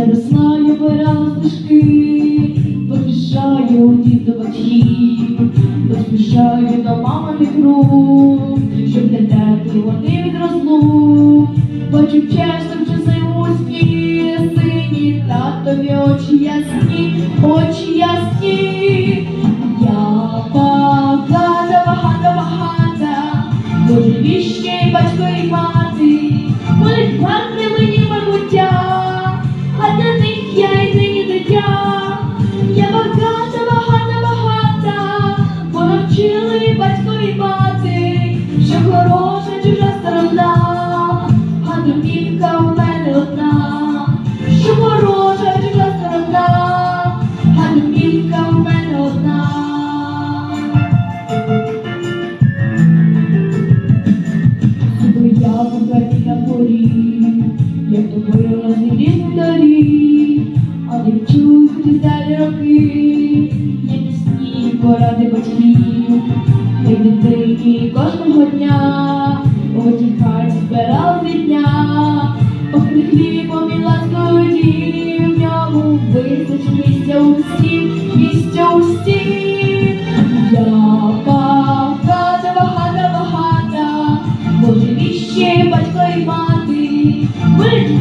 росла, я вирала стежки, поспішаю у дід до батьків, поспішаю до мамини рук, щоб для тебе від розлук, Бачу чесно чужа сторона, а домівка у мене одна, що хороша чужа сторона, а домівка у мене одна. Тобто я покаті на порі, як тобою розрізні дорі, а не чути далі роки, є пісні поради батьків, хлібом і ласкою дім, в ньому вистачить місця усім, місця усім. Я багата, багата, багата, Боже віще, батько і мати, будуть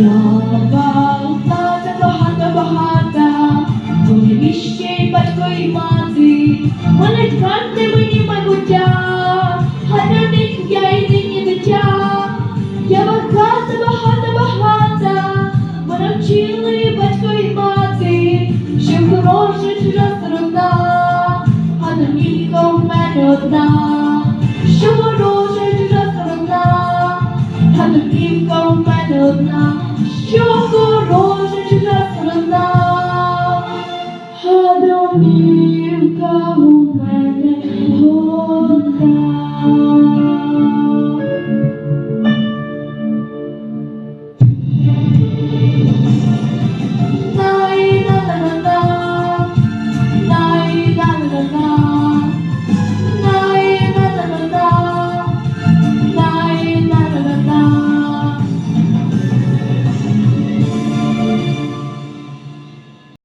Я багата, багата, вони карти мені майбуття, а для них я дитя. Я багата, багата, багата, бо навчили батько мати, що хороша чужа сторона, а домівка у мене одна, що хороша чужа сторона, а домівка у мене одна, що порожечка страна, а домівка у мене одна.